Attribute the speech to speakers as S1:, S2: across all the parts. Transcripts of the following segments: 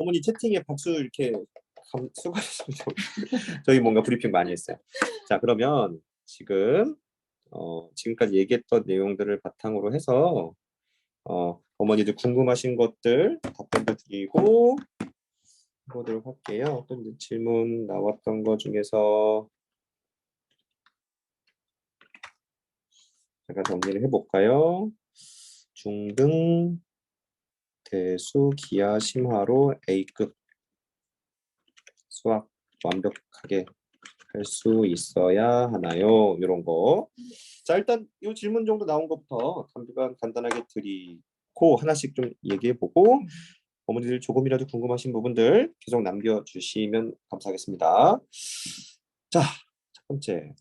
S1: 어머니 채팅에 박수 이렇게 감, 수고하셨습니다. 저희 뭔가 브리핑 많이 했어요. 자 그러면 지금 어, 지금까지 얘기했던 내용들을 바탕으로 해서 어, 어머니들 궁금하신 것들 답변도 드리고 보도록 할게요. 또 이제 질문 나왔던 것 중에서 제가 정리를 해볼까요? 중등 대수 기하 심화로 A급 수학 완벽하게 할 수 있어야 하나요? 이런 거. 자 일단 이 질문 정도 나온 것부터 간단 간단하게 드리고 하나씩 좀 얘기해 보고 어머니들 조금이라도 궁금하신 부분들 계속 남겨주시면 감사하겠습니다. 자, 첫 번째.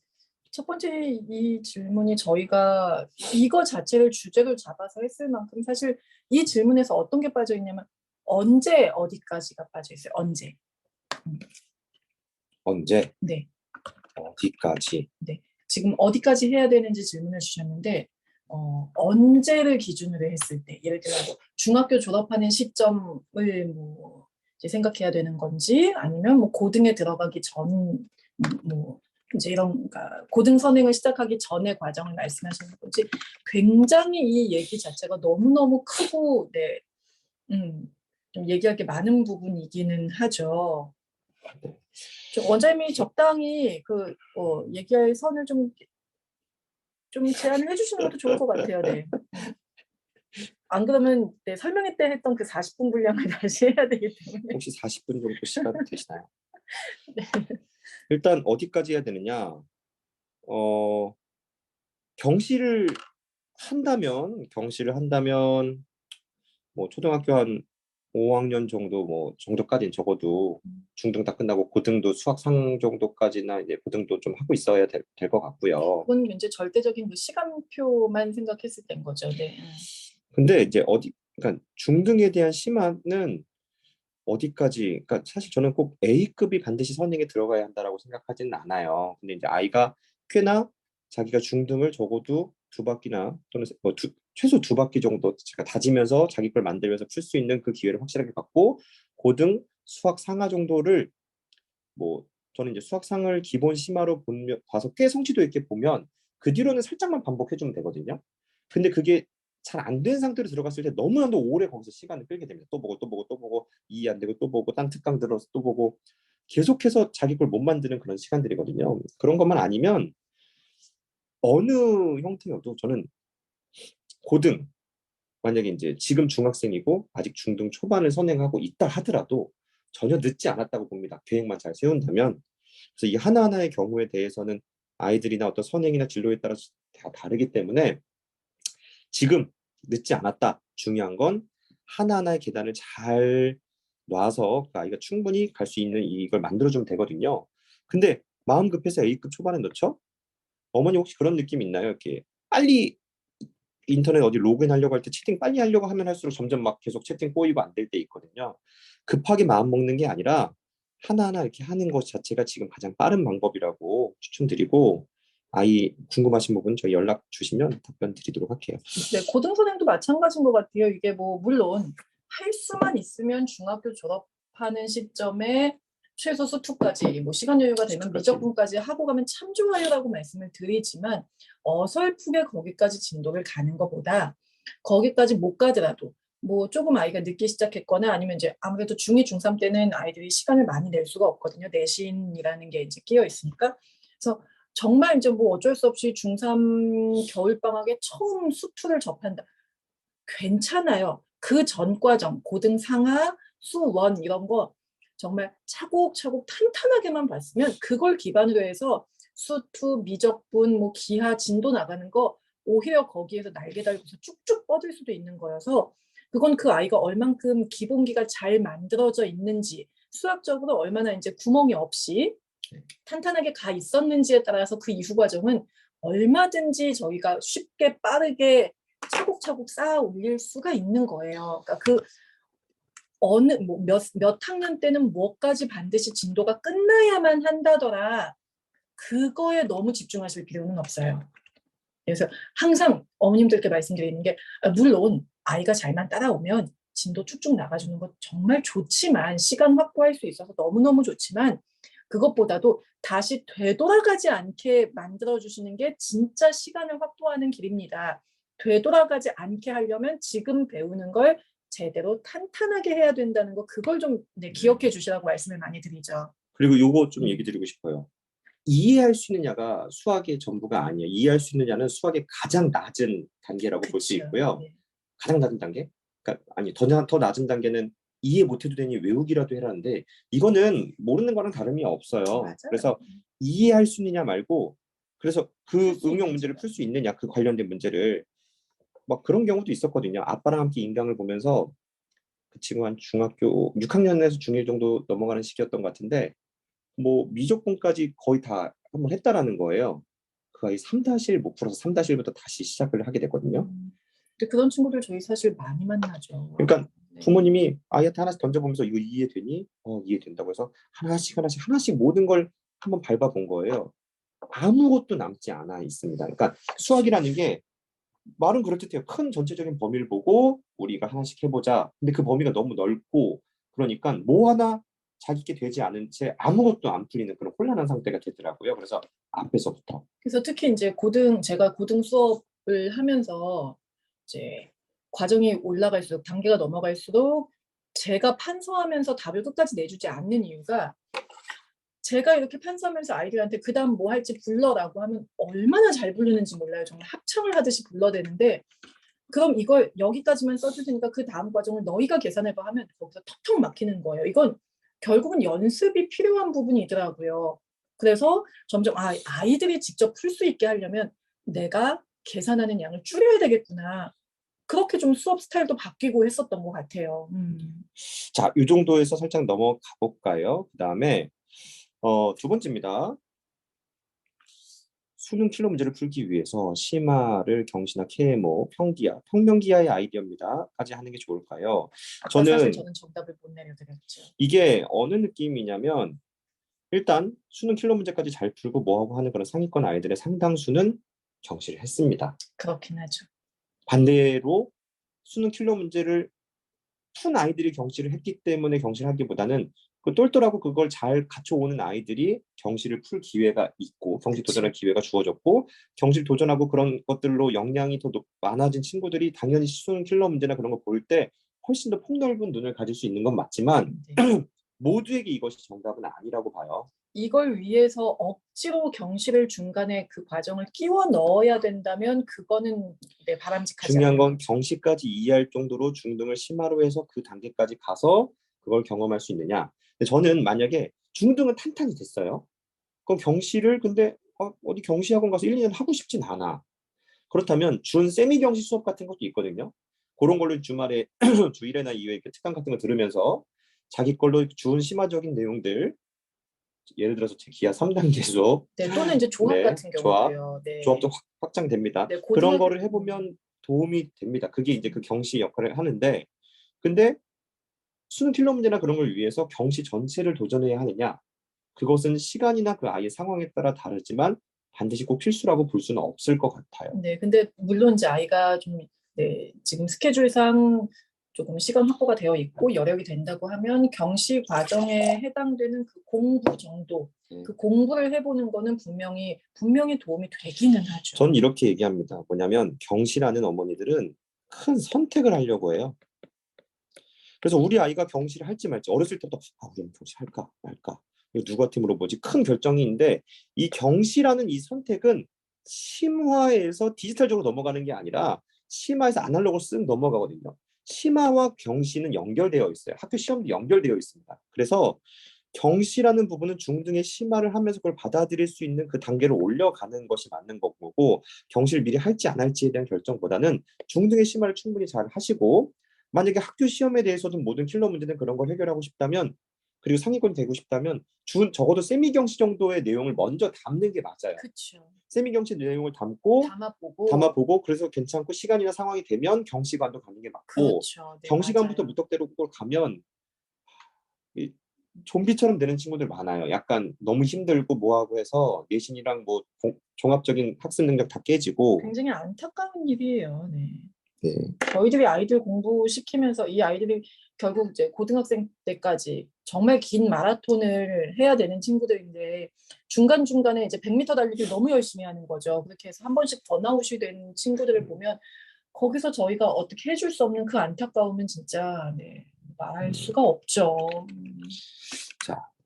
S2: 첫 번째 이 질문이 저희가 이거 자체를 주제로 잡아서 했을 만큼 사실 이 질문에서 어떤 게 빠져 있냐면 언제 어디까지가 빠져 있어요. 언제.
S1: 언제,
S2: 네.
S1: 어디까지.
S2: 지금 어디까지 해야 되는지 질문을 주셨는데 어, 언제를 기준으로 했을 때 예를 들어 뭐 중학교 졸업하는 시점을 뭐 이제 생각해야 되는 건지 아니면 뭐 고등에 들어가기 전 뭐 이제 이런 그러니까 고등 선행을 시작하기 전의 과정을 말씀하시는 건지 굉장히 이 얘기 자체가 너무 너무 크고 네, 음, 좀 얘기할 게 많은 부분이기는 하죠. 좀 원장님이 적당히 그 어, 얘기할 선을 좀 좀 제안을 해주시는 것도 좋을 것 같아요. 네. 안 그러면 네, 설명회 때 했던 그 40분 분량을 다시 해야 되기 때문에.
S1: 혹시 40분 정도 시간 되시나요?
S2: 네.
S1: 일단 어디까지 해야 되느냐? 어, 경시를 한다면 경시를 한다면 뭐 초등학교 한 5학년 정도 뭐 정도까지는 적어도 중등 다 끝나고 고등도 수학 상 정도까지나 이제 고등도 좀 하고 있어야 될 것 같고요.
S2: 그건 이제 절대적인 그 시간표만 생각했을 때인 거죠. 네.
S1: 근데 이제 어디 그러니까 중등에 대한 심화는 어디까지 그러니까 사실 저는 꼭 A급이 반드시 선행에 들어가야 한다라고 생각하지는 않아요. 근데 이제 아이가 꽤나 자기가 중등을 적어도 두 바퀴나 또는 뭐 두, 최소 두 바퀴 정도 제가 다지면서 자기 걸 만들면서 풀 수 있는 그 기회를 확실하게 갖고 고등 수학 상하 정도를 뭐 저는 이제 수학상을 기본 심화로 보면 봐서 꽤 성취도 있게 보면 그 뒤로는 살짝만 반복해주면 되거든요. 근데 그게 잘 안 된 상태로 들어갔을 때 너무나도 오래 거기서 시간을 끌게 됩니다. 또 보고 또 보고 또 보고 이해 안 되고 또 보고 딴 특강 들어서 또 보고 계속해서 자기 걸 못 만드는 그런 시간들이거든요. 그런 것만 아니면 어느 형태여도 저는 고등 만약에 이제 지금 중학생이고 아직 중등 초반을 선행하고 있다 하더라도 전혀 늦지 않았다고 봅니다. 계획만 잘 세운다면 그래서 이 하나하나의 경우에 대해서는 아이들이나 어떤 선행이나 진로에 따라서 다 다르기 때문에 지금 늦지 않았다. 중요한 건 하나하나의 계단을 잘 놔서 그 아이가 충분히 갈 수 있는 이걸 만들어주면 되거든요. 근데 마음 급해서 A급 초반에 넣죠? 어머니 혹시 그런 느낌 있나요? 이렇게 빨리 인터넷 어디 로그인 하려고 할 때 채팅 빨리 하려고 하면 할수록 점점 막 계속 채팅 꼬이고 안 될 때 있거든요. 급하게 마음 먹는 게 아니라 하나하나 이렇게 하는 것 자체가 지금 가장 빠른 방법이라고 추천드리고 아이 궁금하신 부분 저희 연락 주시면 답변 드리도록 할게요.
S2: 네, 고등 선행도 마찬가지인 것 같아요. 이게 뭐 물론 할 수만 있으면 중학교 졸업하는 시점에 최소 수투까지 뭐 시간 여유가 되면. 미적분까지 하고 가면 참 좋아요라고 말씀을 드리지만 어설프게 거기까지 진도를 가는 것보다 거기까지 못 가더라도 뭐 조금 아이가 늦게 시작했거나 아니면 이제 아무래도 중2, 중3 때는 아이들이 시간을 많이 낼 수가 없거든요. 내신이라는 게 이제 끼어 있으니까. 그래서 정말 이제 뭐 어쩔 수 없이 중3 겨울방학에 처음 수투를 접한다. 괜찮아요. 그 전 과정, 고등 상하, 수원 이런 거 정말 차곡차곡 탄탄하게만 봤으면 그걸 기반으로 해서 수투, 미적분, 뭐 기하, 진도 나가는 거 오히려 거기에서 날개 달고서 쭉쭉 뻗을 수도 있는 거여서 그건 그 아이가 얼만큼 기본기가 잘 만들어져 있는지 수학적으로 얼마나 이제 구멍이 없이 탄탄하게 가 있었는지에 따라서 그 이후 과정은 얼마든지 저희가 쉽게 빠르게 차곡차곡 쌓아 올릴 수가 있는 거예요. 그러니까 그 어느 뭐 몇 몇 학년 때는 뭐까지 반드시 진도가 끝나야만 한다더라. 그거에 너무 집중하실 필요는 없어요. 그래서 항상 어머님들께 말씀드리는 게 아, 물론 아이가 잘만 따라오면 진도 쭉쭉 나가주는 것 정말 좋지만 시간 확보할 수 있어서 너무너무 좋지만 그것보다도 다시 되돌아가지 않게 만들어주시는 게 진짜 시간을 확보하는 길입니다. 되돌아가지 않게 하려면 지금 배우는 걸 제대로 탄탄하게 해야 된다는 거 그걸 좀 네, 기억해 주시라고 말씀을 많이 드리죠.
S1: 그리고 요거 좀
S2: 음.
S1: 얘기 드리고 싶어요. 이해할 수 있느냐가 수학의 전부가 아니에요. 이해할 수 있느냐는 수학의 가장 낮은 단계라고 볼 수. 있고요.
S2: 네.
S1: 가장 낮은 단계? 그러니까 아니 더, 나- 더 낮은 단계는 이해 못해도 되니 외우기라도 해라는데 이거는 모르는 거랑 다름이 없어요.
S2: 맞아요.
S1: 그래서 이해할 수 있느냐 말고 그래서 그 응용. 문제를 풀 수 있느냐 그 관련된 문제를 막 그런 경우도 있었거든요. 아빠랑 함께 인강을 보면서 그 친구 한 중학교 6학년에서 중1 정도 넘어가는 시기였던 것 같은데 뭐 미적분까지 거의 다 한번 했다라는 거예요. 그 아이 3-1 못 풀어서 3-1부터 다시 시작을 하게 됐거든요.
S2: 음. 근데 그런 친구들 저희 사실 많이 만나죠.
S1: 그러니까
S2: 네.
S1: 부모님이 아이한테 하나씩 던져보면서 이거 이해되니? 어 이해된다고 해서 하나씩 하나씩 하나씩 모든 걸 한번 밟아본 거예요. 아무것도 남지 않아 있습니다. 그러니까 수학이라는 게 말은 그럴듯해요. 큰 전체적인 범위를 보고 우리가 하나씩 해보자. 근데 그 범위가 너무 넓고 그러니까 뭐 하나 자기게 되지 않은 채 아무것도 안 풀리는 그런 혼란한 상태가 되더라고요. 그래서 앞에서부터
S2: 그래서 특히 이제 고등 제가 고등 수업을 하면서 이제 과정이 올라갈수록 단계가 넘어갈수록 제가 판서하면서 답을 끝까지 내주지 않는 이유가 제가 이렇게 판서하면서 아이들한테 그 다음 뭐 할지 불러라고 하면 얼마나 잘 부르는지 몰라요. 정말 합창을 하듯이 불러대는데 그럼 이걸 여기까지만 써줄 테니까 그 다음 과정을 너희가 계산해봐 하면 거기서 턱턱 막히는 거예요. 이건 결국은 연습이 필요한 부분이더라고요. 그래서 점점 아, 아이들이 직접 풀 수 있게 하려면 내가 계산하는 양을 줄여야 되겠구나. 그렇게 좀 수업 스타일도 바뀌고 했었던 것 같아요. 음.
S1: 자, 이 정도에서 살짝 넘어가 볼까요? 그 다음에 어, 두 번째입니다. 수능 킬러 문제를 풀기 위해서 심화를 경시나 KMO, 평기하, 평면기하의 아이디어입니다.까지 하는 게 좋을까요? 저는
S2: 저는 정답을 못 내려드렸죠.
S1: 이게 어느 느낌이냐면 일단 수능 킬러 문제까지 잘 풀고 뭐하고 하는 그런 상위권 아이들의 상당수는 경시를 했습니다.
S2: 그렇긴 하죠.
S1: 반대로 수능 킬러 문제를 푼 아이들이 경시를 했기 때문에 경시를 하기보다는 그 똘똘하고 그걸 잘 갖춰오는 아이들이 경시를 풀 기회가 있고 경시 도전할 기회가 주어졌고 경시를 도전하고 그런 것들로 역량이 더 높- 많아진 친구들이 당연히 수능 킬러 문제나 그런 거 볼 때 훨씬 더 폭넓은 눈을 가질 수 있는 건 맞지만
S2: 네.
S1: 모두에게 이것이 정답은 아니라고 봐요.
S2: 이걸 위해서 억지로 경시를 중간에 그 과정을 끼워 넣어야 된다면 그거는 네, 바람직하지
S1: 중요한
S2: 않아요.
S1: 건 경시까지 이해할 정도로 중등을 심화로 해서 그 단계까지 가서 그걸 경험할 수 있느냐. 근데 저는 만약에 중등은 탄탄히 됐어요. 그럼 경시를 근데 어, 어디 경시 학원 가서 1, 2년 하고 싶진 않아. 그렇다면 준 세미 경시 수업 같은 것도 있거든요. 그런 걸로 주말에 주일에나 이후에 이렇게 특강 같은 거 들으면서 자기 걸로 준 심화적인 내용들 예를 들어서 제 기하 3단계 수업,
S2: 네, 또는 이제 조합
S1: 네,
S2: 같은
S1: 조합,
S2: 경우도요. 네.
S1: 조합도 확, 확장됩니다.
S2: 네,
S1: 그런
S2: 고등학교-
S1: 거를 해보면 도움이 됩니다. 그게 이제 그 경시 역할을 하는데, 근데 수능 킬러 문제나 그런 걸 위해서 경시 전체를 도전해야 하느냐? 그것은 시간이나 그 아이의 상황에 따라 다르지만 반드시 꼭 필수라고 볼 수는 없을 것 같아요.
S2: 네, 근데 물론 이제 아이가 좀 네, 지금 스케줄상 조금 시간 확보가 되어 있고 여력이 된다고 하면 경시 과정에 해당되는 그 공부 정도,
S1: 음.
S2: 그 공부를 해보는 거는 분명히 분명히 도움이 되기는 하죠.
S1: 전 이렇게 얘기합니다. 뭐냐면 경시라는 어머니들은 큰 선택을 하려고 해요. 그래서 우리 아이가 경시를 할지 말지 어렸을 때부터 아, 우리는 경시 할까 말까 이거 누구한테 물어보지 큰 결정인데 이 경시라는 이 선택은 심화에서 디지털적으로 넘어가는 게 아니라 심화에서 아날로그로 쓱 넘어가거든요. 심화와 경시는 연결되어 있어요. 학교 시험도 연결되어 있습니다. 그래서 경시라는 부분은 중등의 심화를 하면서 그걸 받아들일 수 있는 그 단계로 올려가는 것이 맞는 거고 경시를 미리 할지 안 할지에 대한 결정보다는 중등의 심화를 충분히 잘 하시고 만약에 학교 시험에 대해서도 모든 킬러 문제는 그런 걸 해결하고 싶다면 그리고 상위권 되고 싶다면 준 적어도 세미 경시 정도의 내용을 먼저 담는 게 맞아요.
S2: 그렇죠.
S1: 세미 경시 내용을 담고
S2: 담아보고
S1: 담아보고 그래서 괜찮고 시간이나 상황이 되면 경시관도 가는 게 맞고
S2: 그렇죠. 네,
S1: 경시관부터
S2: 맞아요.
S1: 무턱대로 그걸 가면 이 좀비처럼 되는 친구들 많아요. 약간 너무 힘들고 뭐하고 해서 내신이랑 뭐 공- 종합적인 학습 능력 다 깨지고
S2: 굉장히 안타까운 일이에요. 네.
S1: 네.
S2: 저희들이 아이들 공부시키면서 이 아이들이 결국 이제 고등학생 때까지 정말 긴 마라톤을 해야 되는 친구들인데 중간 중간에 이제 100m 달리기를 너무 열심히 하는 거죠. 그렇게 해서 한 번씩 번아웃이 된 친구들을 보면 거기서 저희가 어떻게 해줄 수 없는 그 안타까움은 진짜 네, 말할 수가 없죠.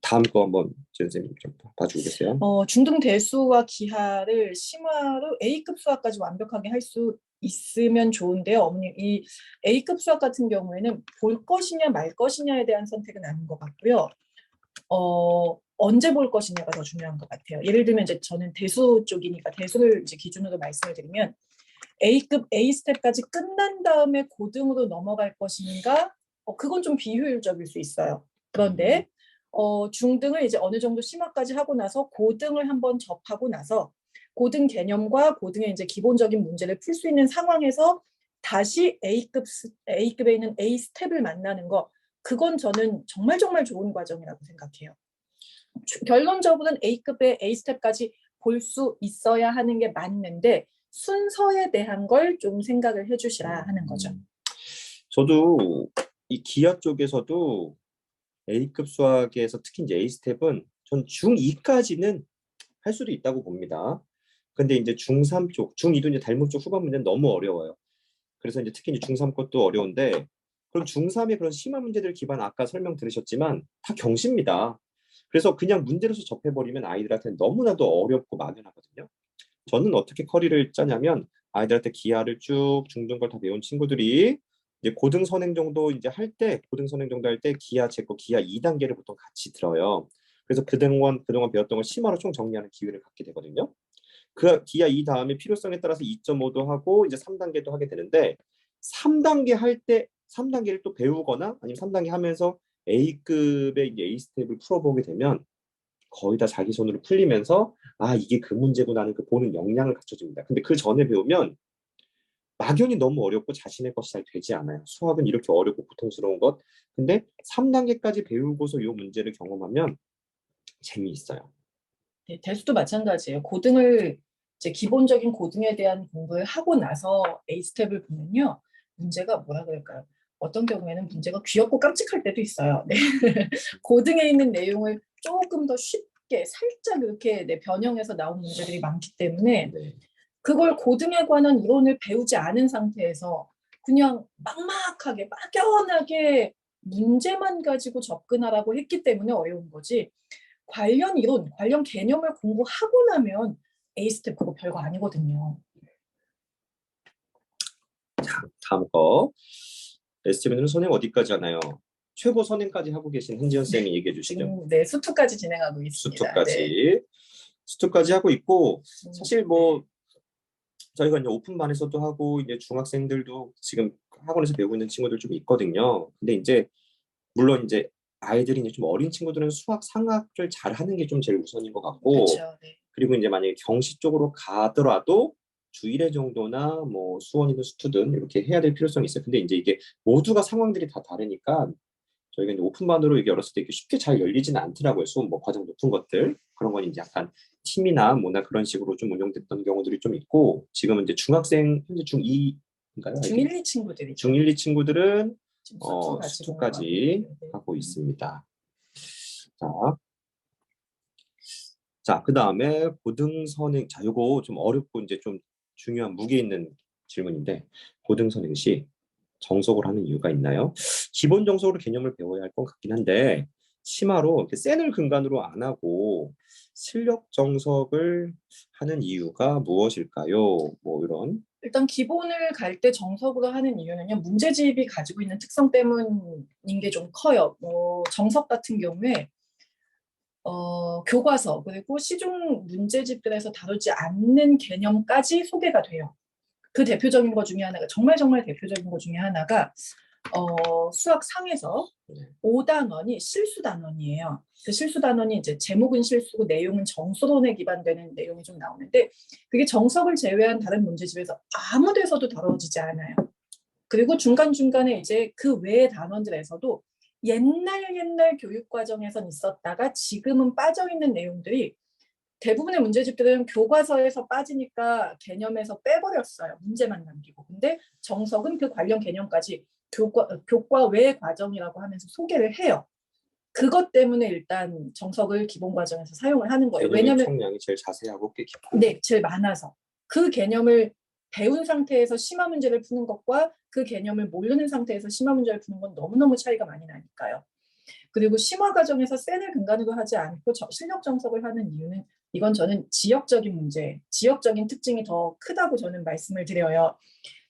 S1: 다음 거 한번 지 선생님 좀 봐주고 계세요.
S2: 어, 중등 대수와 기하를 심화로 A급 수학까지 완벽하게 할 수 있으면 좋은데요. 어머님, 이 A급 수학 같은 경우에는 볼 것이냐 말 것이냐에 대한 선택은 아닌 것 같고요. 어, 언제 볼 것이냐가 더 중요한 것 같아요. 예를 들면 이제 저는 대수 쪽이니까 대수를 이제 기준으로 말씀을 드리면 A급 A 스텝까지 끝난 다음에 고등으로 넘어갈 것인가? 어, 그건 좀 비효율적일 수 있어요. 그런데 어, 중등을 이제 어느 정도 심화까지 하고 나서 고등을 한번 접하고 나서 고등 개념과 고등의 이제 기본적인 문제를 풀 수 있는 상황에서 다시 A급 스- A급에 있는 A 스텝을 만나는 거 그건 저는 정말 정말 좋은 과정이라고 생각해요. 주- 결론적으로는 A급의 A 스텝까지 볼 수 있어야 하는 게 맞는데 순서에 대한 걸 좀 생각을 해주시라 하는 거죠.
S1: 음. 저도 이 기아 쪽에서도 A급 수학에서 특히 이제 A 스텝은 전 중2까지는 할 수도 있다고 봅니다. 근데 이제 중3 쪽, 중2도 이제 달목 쪽 후반 문제는 너무 어려워요. 그래서 이제 특히 이제 중3 것도 어려운데 그럼 중3의 그런 심화 문제들 기반 아까 설명 들으셨지만 다 경시입니다. 그래서 그냥 문제로서 접해버리면 아이들한테는 너무나도 어렵고 막연하거든요. 저는 어떻게 커리를 짜냐면 아이들한테 기하를 쭉 중등 걸 다 배운 친구들이 이제 고등 선행 정도 이제 할 때 고등 선행 정도 할 때 기하 제거 기하 2단계를 보통 같이 들어요. 그래서 그동안 그동안 배웠던 걸 심화로 총 정리하는 기회를 갖게 되거든요. 그 기하 2 다음에 필요성에 따라서 2.5도 하고 이제 3단계도 하게 되는데 3단계 할 때 3단계를 또 배우거나 아니면 3단계 하면서 A급의 이제 A 스텝을 풀어보게 되면 거의 다 자기 손으로 풀리면서 아 이게 그 문제구나 하는 그 보는 역량을 갖춰줍니다. 근데 그 전에 배우면 막연히 너무 어렵고 자신의 것이 잘 되지 않아요. 수학은 이렇게 어렵고 고통스러운 것. 근데 3단계까지 배우고서 이 문제를 경험하면 재미있어요.
S2: 네, 대수도 마찬가지예요. 고등을 이제 기본적인 고등에 대한 공부를 하고 나서 A 스텝을 보면요. 문제가 뭐라 그럴까요? 어떤 경우에는 문제가 귀엽고 깜찍할 때도 있어요. 네. 고등에 있는 내용을 조금 더 쉽게 살짝 이렇게 네, 변형해서 나온 문제들이 많기 때문에
S1: 네.
S2: 그걸 고등에 관한 이론을 배우지 않은 상태에서 그냥 막막하게 막연하게 문제만 가지고 접근하라고 했기 때문에 어려운 거지 관련 이론, 관련 개념을 공부하고 나면 A 스텝 그거 별거 아니거든요.
S1: 다음 거. 에스티븐은 선행 어디까지 하나요? 최고 선행까지 하고 계신 한지연 쌤이 얘기해 주시죠.
S2: 네 수투까지 진행하고 있습니다.
S1: 수투까지.
S2: 네.
S1: 수투까지 하고 있고
S2: 음,
S1: 사실 뭐 저희가 이제 오픈반에서도 하고 이제 중학생들도 지금 학원에서 배우고 있는 친구들 좀 있거든요. 근데 이제 물론 이제 아이들이 이제 좀 어린 친구들은 수학 상학을 잘 하는 게 좀 제일 우선인 것 같고
S2: 그렇죠. 네.
S1: 그리고 이제 만약에 경시 쪽으로 가더라도 주 1회 정도나 뭐 수원이든 수투든 이렇게 해야 될 필요성이 있어요. 근데 이제 이게 모두가 상황들이 다 다르니까 저희가 이제 오픈반으로 이게 어렸을 때 이렇게 쉽게 잘 열리지는 않더라고요. 수원 뭐 과정 높은 것들 그런 건 이제 약간 팀이나 뭐나 그런 식으로 좀 운영됐던 경우들이 좀 있고 지금은 이제 중학생 현재 중2인가요?
S2: 중1, 2 친구들이
S1: 중1, 2 친구들은 어,
S2: 수투까지.
S1: 하고 있습니다. 자, 자, 그 다음에 고등선행. 자, 요거 좀 어렵고 이제 좀 중요한 무게 있는 질문인데 고등선행 시 정석을 하는 이유가 있나요? 기본 정석으로 개념을 배워야 할 것 같긴 한데 심화로 이렇게 센을 근간으로 안 하고 실력 정석을 하는 이유가 무엇일까요? 뭐 이런
S2: 일단 기본을 갈 때 정석으로 하는 이유는요 문제집이 가지고 있는 특성 때문인 게 좀 커요. 뭐 정석 같은 경우에 어, 교과서 그리고 시중 문제집들에서 다루지 않는 개념까지 소개가 돼요. 그 대표적인 것 중에 하나가 정말 정말 대표적인 것 중에 하나가 어, 수학 상에서
S1: 네.
S2: 5단원이 실수 단원이에요. 그 실수 단원이 이제 제목은 실수고 내용은 정수론에 기반되는 내용이 좀 나오는데 그게 정석을 제외한 다른 문제집에서 아무 데서도 다뤄지지 않아요. 그리고 중간중간에 이제 그 외의 단원들에서도 옛날 옛날 교육 과정에선 있었다가 지금은 빠져 있는 내용들이 대부분의 문제집들은 교과서에서 빠지니까 개념에서 빼버렸어요. 문제만 남기고. 근데 정석은 그 관련 개념까지 교과, 교과 외 과정이라고 하면서 소개를 해요. 그것 때문에 일단 정석을 기본 과정에서 사용을 하는 거예요. 왜냐하면
S1: 총량이 제일 자세하고 꽤 깊고
S2: 네, 제일 많아서 그 개념을 배운 상태에서 심화 문제를 푸는 것과 그 개념을 모르는 상태에서 심화 문제를 푸는 건 너무너무 차이가 많이 나니까요. 그리고 심화 과정에서 센을 근간으로 하지 않고 저- 실력 정석을 하는 이유는 이건 저는 지역적인 문제, 지역적인 특징이 더 크다고 저는 말씀을 드려요.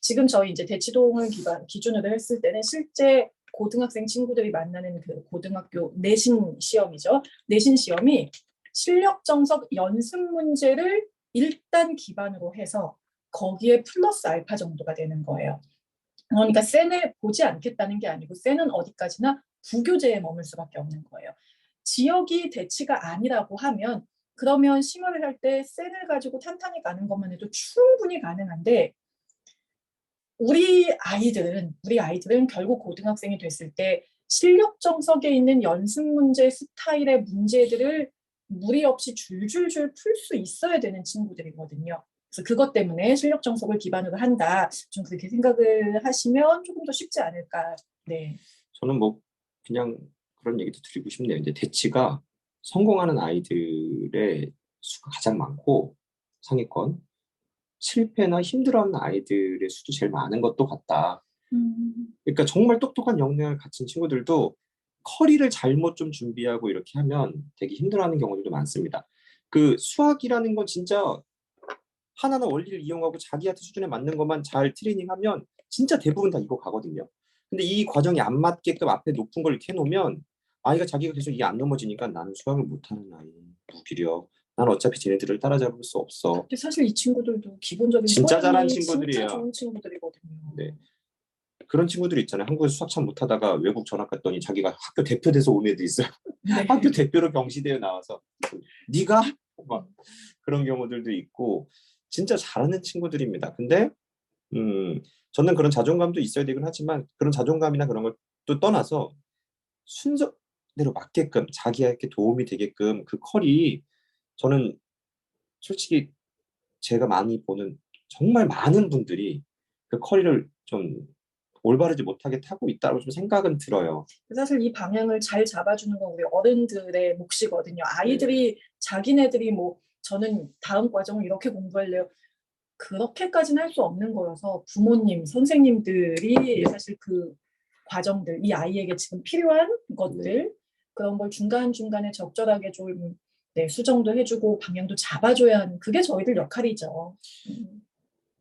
S2: 지금 저희 이제 대치동을 기반 기준으로 했을 때는 실제 고등학생 친구들이 만나는 그 고등학교 내신 시험이죠. 내신 시험이 실력 정석 연습 문제를 일단 기반으로 해서 거기에 플러스 알파 정도가 되는 거예요. 그러니까 센을 보지 않겠다는 게 아니고 센은 어디까지나 부교재에 머물 수밖에 없는 거예요. 지역이 대치가 아니라고 하면 그러면 심화를 할때 센을 가지고 탄탄히 가는 것만 해도 충분히 가능한데 우리 아이들은 우리 아이들은 결국 고등학생이 됐을 때 실력 정석에 있는 연습 문제 스타일의 문제들을 무리 없이 줄줄줄 풀 수 있어야 되는 친구들이거든요. 그래서 그것 때문에 실력 정석을 기반으로 한다. 좀 그렇게 생각을 하시면 조금 더 쉽지 않을까. 네.
S1: 저는 뭐 그냥 그런 얘기도 드리고 싶네요. 이제 대치가 성공하는 아이들의 수가 가장 많고 상위권 실패나 힘들어하는 아이들의 수도 제일 많은 것도 같다. 그러니까 정말 똑똑한 역량을 갖춘 친구들도 커리를 잘못 좀 준비하고 이렇게 하면 되게 힘들어하는 경우들도 많습니다. 그 수학이라는 건 진짜 하나는 원리를 이용하고 자기한테 수준에 맞는 것만 잘 트레이닝하면 진짜 대부분 다 이거 가거든요. 근데 이 과정이 안 맞게끔 앞에 높은 걸 이렇게 해놓으면 아이가 자기가 계속 이게 안 넘어지니까 나는 수학을 못하는 아이, 무기력. 난 어차피 쟤네들을 따라잡을 수 없어.
S2: 근데 사실 이 친구들도 기본적인
S1: 진짜 잘한 친구들이에요.
S2: 진짜 좋은 친구들이거든요.
S1: 네. 그런 친구들 있잖아요. 한국에서 수학 참 못하다가 외국 전학 갔더니 자기가 학교 대표 돼서 온 애도 있어요.
S2: 네.
S1: 학교 대표로 경시대에 나와서 네가 막 그런 경우들도 있고 진짜 잘하는 친구들입니다. 근데 음 저는 그런 자존감도 있어야 되긴 하지만 그런 자존감이나 그런 걸 또 떠나서 순서대로 맞게끔 자기에게 도움이 되게끔 그 컬이 저는 솔직히 제가 많이 보는 정말 많은 분들이 그 커리를 좀 올바르지 못하게 타고 있다고 좀 생각은 들어요.
S2: 사실 이 방향을 잘 잡아주는 건 우리 어른들의 몫이거든요. 아이들이 자기네들이 뭐 저는 다음 과정을 이렇게 공부할래요. 그렇게까지는 할 수 없는 거여서 부모님, 선생님들이
S1: 네.
S2: 사실 그 과정들, 이 아이에게 지금 필요한 것들
S1: 네.
S2: 그런 걸 중간중간에 적절하게 좀 네, 수정도 해주고 방향도 잡아줘야 하는 그게 저희들 역할이죠. 음.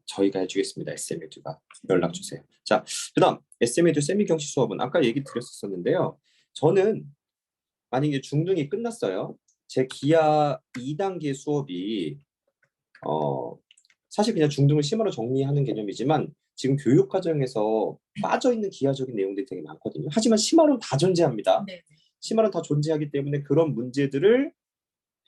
S1: 저희가 해주겠습니다. SMED가 연락 주세요. 자, 그다음 SMED 세미 경시 수업은 아까 얘기 드렸었는데요. 저는 만약에 중등이 끝났어요. 제 기하 2단계 수업이 어 사실 그냥 중등을 심화로 정리하는 개념이지만 지금 교육 과정에서 빠져 있는 기하적인 내용들이 되게 많거든요. 하지만 심화로는 다 존재합니다.
S2: 네.
S1: 심화는 다 존재하기 때문에 그런 문제들을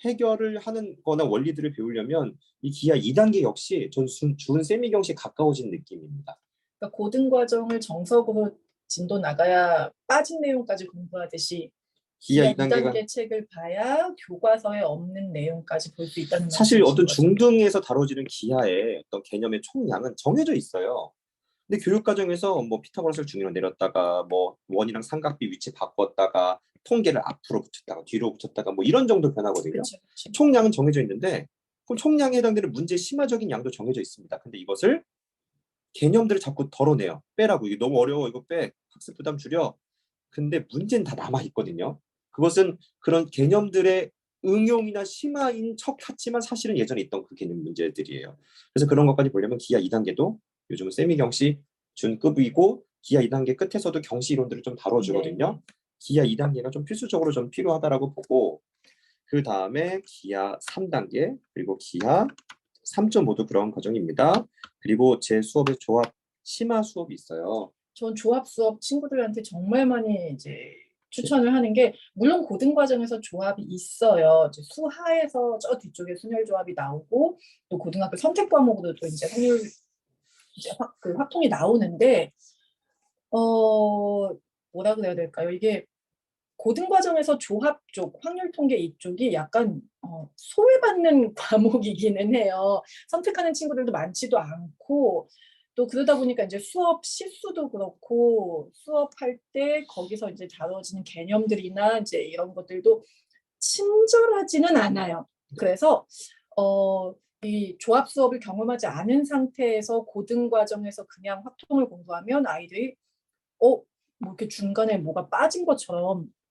S1: 해결을 하는 거나 원리들을 배우려면 이 기하 2단계 역시 전 준- 준 세미경시에 가까워진 느낌입니다.
S2: 그러니까 고등 과정을 정석으로 진도 나가야 빠진 내용까지 공부하듯이
S1: 기하
S2: 기하
S1: 2단계가
S2: 2단계 책을 봐야 교과서에 없는 내용까지 볼 수 있다는
S1: 사실 어떤. 중등에서 다뤄지는 기하의 어떤 개념의 총량은 정해져 있어요. 근데 교육 과정에서 뭐 피타고라스를 중위로 내렸다가 뭐 원이랑 삼각비 위치 바꿨다가 통계를 앞으로 붙였다가 뒤로 붙였다가 뭐 이런 정도 변하거든요.
S2: 그렇죠, 그렇죠.
S1: 총량은 정해져 있는데 그럼 총량에 해당되는 문제의 심화적인 양도 정해져 있습니다. 근데 이것을 개념들을 자꾸 덜어내요. 빼라고 이게 너무 어려워 이거 빼 학습 부담 줄여. 근데 문제는 다 남아 있거든요. 그것은 그런 개념들의 응용이나 심화인 척 같지만 사실은 예전에 있던 그 개념 문제들이에요. 그래서 그런 것까지 보려면 기하 2단계도 요즘은 세미 경시 준급이고 기하 2단계 끝에서도 경시 이론들을 좀 다뤄주거든요. 기하 2단계가 좀 필수적으로 좀 필요하다라고 보고 그 다음에 기하 3단계 그리고 기하 3.5도 그런 과정입니다. 그리고 제 수업의 조합 심화 수업이 있어요.
S2: 전 조합 수업 친구들한테 정말 많이 이제 추천을 하는 게 물론 고등 과정에서 조합이 있어요. 이제 수하에서 저 뒤쪽에 순열 조합이 나오고 또 고등학교 선택 과목으로 또 이제 확률 이제 확, 그 확통이 나오는데 어 뭐라 그래야 될까요? 이게 고등 과정에서 조합 쪽, 확률 통계 이쪽이 약간 어, 소외받는 과목이기는 해요. 선택하는 친구들도 많지도 않고 또 그러다 보니까 이제 수업 실수도 그렇고 수업할 때 거기서 이제 다뤄지는 개념들이나 이제 이런 것들도 친절하지는 않아요. 그래서 어, 이 조합 수업을 경험하지 않은 상태에서 고등 과정에서 그냥 확통을 공부하면 아이들이 어, 뭐 이렇게 중간에 뭐가 빠진 것처럼
S1: 네.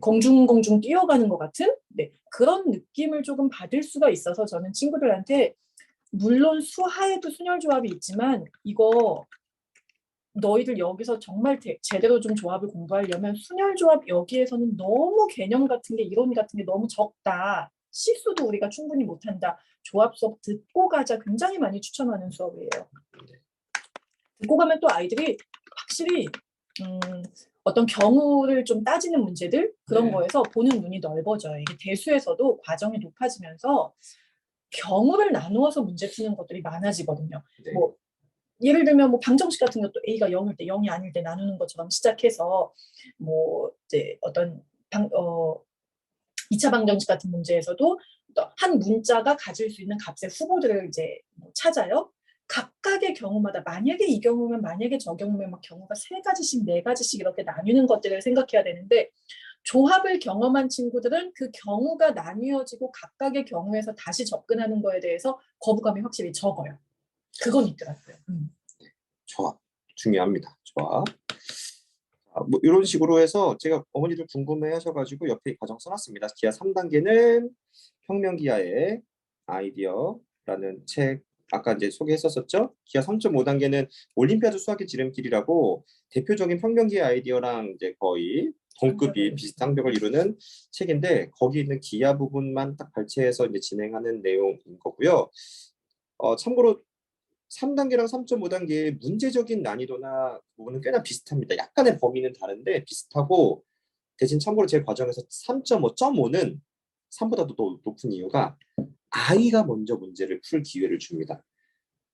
S2: 공중 공중 뛰어가는 것 같은 네, 그런 느낌을 조금 받을 수가 있어서 저는 친구들한테 물론 수하에도 순혈조합이 있지만 이거 너희들 여기서 정말 대- 제대로 좀 조합을 공부하려면 순혈조합 여기에서는 너무 개념 같은 게 이론 같은 게 너무 적다. 실수도 우리가 충분히 못한다. 조합 수업 듣고 가자 굉장히 많이 추천하는 수업이에요. 듣고 가면 또 아이들이 확실히 음, 어떤 경우를 좀 따지는 문제들 그런
S1: 네.
S2: 거에서 보는 눈이 넓어져요. 이게 대수에서도 과정이 높아지면서 경우를 나누어서 문제 푸는 것들이 많아지거든요.
S1: 네.
S2: 뭐 예를 들면 뭐 방정식 같은 것도 A가 0일 때 0이 아닐 때 나누는 것처럼 시작해서 뭐 이제 어떤 방, 어, 2차 방정식 같은 문제에서도 또한 문자가 가질 수 있는 값의 후보들을 이제 뭐 찾아요. 각각의 경우마다 만약에 이 경우면 만약에 저 경우면 막 경우가 세 가지씩 네 가지씩 이렇게 나뉘는 것들을 생각해야 되는데 조합을 경험한 친구들은 그 경우가 나뉘어지고 각각의 경우에서 다시 접근하는 거에 대해서 거부감이 확실히 적어요. 그건 있더라고요. 음.
S1: 조합 중요합니다. 조합. 아, 뭐 이런 식으로 해서 제가 어머니들 궁금해 하셔가지고 옆에 과정 써놨습니다. 기하 3단계는 혁명 기하의 아이디어라는 책 아까 이제 소개했었었죠. 기하 3.5 단계는 올림피아드 수학의 지름길이라고 대표적인 기하 아이디어랑 이제 거의 동급이. 비슷한 벽을 이루는 책인데 거기 있는 기하 부분만 딱 발췌해서 이제 진행하는 내용인 거고요. 어, 참고로 3단계랑 3.5단계의 문제적인 난이도나 부분은 꽤나 비슷합니다. 약간의 범위는 다른데 비슷하고 대신 참고로 제 과정에서 3.5, 5는 3보다도 더 높은 이유가 아이가 먼저 문제를 풀 기회를 줍니다.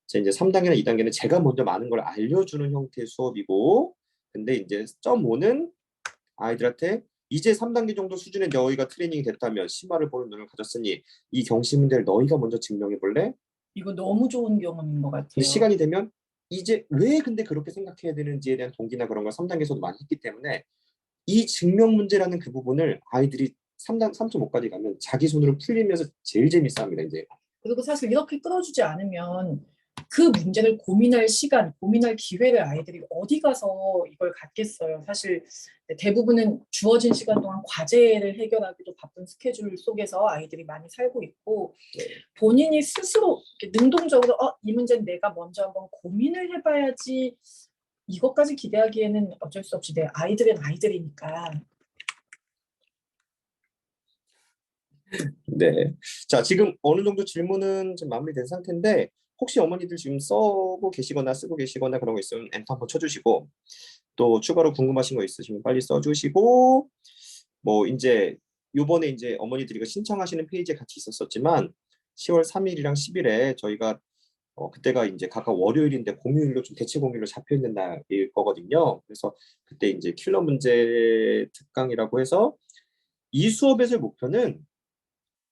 S1: 자, 이제 3단계나 2단계는 제가 먼저 많은 걸 알려주는 형태의 수업이고 근데 이제 5는 아이들한테 이제 3단계 정도 수준의 너희가 트레이닝이 됐다면 심화를 보는 눈을 가졌으니 이 경시 문제를 너희가 먼저 증명해 볼래?
S2: 이거 너무 좋은 경험인 것 같아요.
S1: 시간이 되면 이제 왜 근데 그렇게 생각해야 되는지에 대한 동기나 그런 걸 3단계에서도 많이 했기 때문에 이 증명 문제라는 그 부분을 아이들이 3단 3.5까지 가면 자기 손으로 풀리면서 제일 재밌어합니다. 이제
S2: 그리고 사실 이렇게 끌어주지 않으면 그 문제를 고민할 시간, 고민할 기회를 아이들이 어디 가서 이걸 갖겠어요. 사실 대부분은 주어진 시간 동안 과제를 해결하기도 바쁜 스케줄 속에서 아이들이 많이 살고 있고
S1: 네.
S2: 본인이 스스로 능동적으로 어, 이 문제는 내가 먼저 한번 고민을 해봐야지 이것까지 기대하기에는 어쩔 수 없이 내 아이들은 아이들이니까
S1: 네. 자, 지금 어느 정도 질문은 좀 마무리된 상태인데 혹시 어머니들 지금 써고 계시거나 쓰고 계시거나 그런 거 있으면 엔터 한번 쳐주시고 또 추가로 궁금하신 거 있으시면 빨리 써주시고 뭐 이제 요번에 이제 어머니들이 신청하시는 페이지에 같이 있었었지만 10월 3일이랑 10일에 저희가 어, 그때가 이제 각각 월요일인데 공휴일로 좀 대체 공휴일로 잡혀 있는 날일 거거든요. 그래서 그때 이제 킬러 문제 특강이라고 해서 이 수업에서의 목표는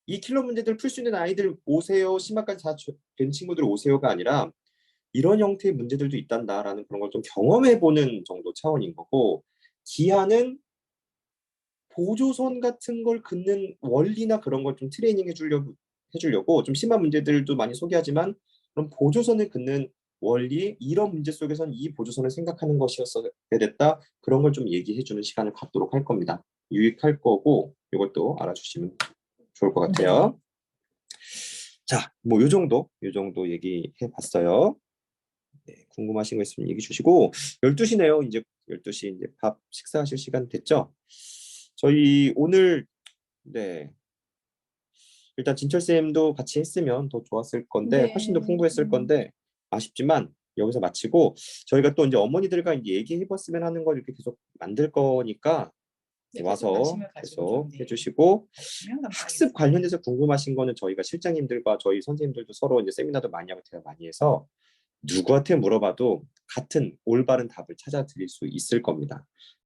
S1: 이 킬러 문제들 풀 수 있는 아이들 오세요, 심화까지 다 된 친구들 오세요가 아니라 이런 형태의 문제들도 있단다라는 그런 걸 좀 경험해 보는 정도 차원인 거고 기하는 보조선 같은 걸 긋는 원리나 그런 걸 좀 트레이닝 해주려고 해주려고 좀 심한 문제들도 많이 소개하지만 그런 보조선을 긋는 원리 이런 문제 속에선 이 보조선을 생각하는 것이었어야 됐다 그런 걸 좀 얘기해주는 시간을 갖도록 할 겁니다. 유익할 거고 이것도 알아주시면 좋을 것 같아요. 자, 뭐 요 정도, 요 정도 얘기해 봤어요. 네, 궁금하신 거 있으면 얘기 주시고 12시네요. 이제 12시 이제 밥 식사하실 시간 됐죠? 저희 오늘 네. 일단 진철 쌤도 같이 했으면 더 좋았을 건데
S2: 네.
S1: 훨씬 더 풍부했을
S2: 음.
S1: 건데 아쉽지만 여기서 마치고 저희가 또 이제 어머니들과 이제 얘기해 봤으면 하는 걸 이렇게 계속 만들 거니까
S2: 네,
S1: 와서
S2: 관심을 가지고
S1: 계속
S2: 좀, 네,
S1: 해주시고. 학습 관련해서 궁금하신 거는 저희가 실장님들과 저희 선생님들도 서로 이제 세미나도 많이 하고 대화 많이 해서 누구한테 물어봐도 같은 올바른 답을 찾아 드릴 수 있을 겁니다.